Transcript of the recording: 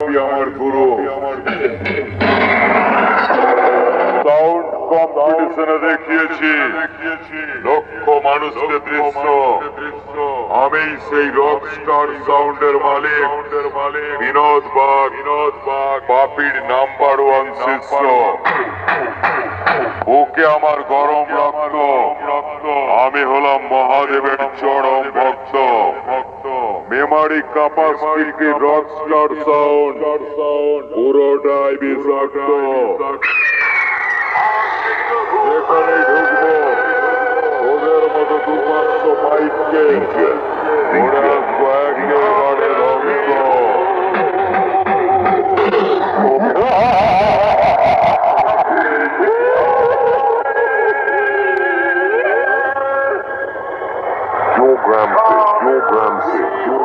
আমার গুরু সাউন্ড কম্পিটিশনে দেখিয়েছি। লক্ষ মানুষকে দৃশ্য। আমি সেই রক স্টার সাউন্ডের মালিক। বিনোদ বাগ। বিনোদ বাগ পাপির নাম্বার ওয়ান শিষ্য। ওকে আমার গরম রক্ত। আমি হলাম মহাদেবের চরম ভক্ত। এমআরই ক্যাপাসিটি রকস্টার সাউন্ড পুরোটাই বিষাক্ত যেখানে ঢুকবো। ওদের মতো দু পাঁচশো বাইককে। ওরা কয়েকজন মানে ধ্বংস। Ramsey,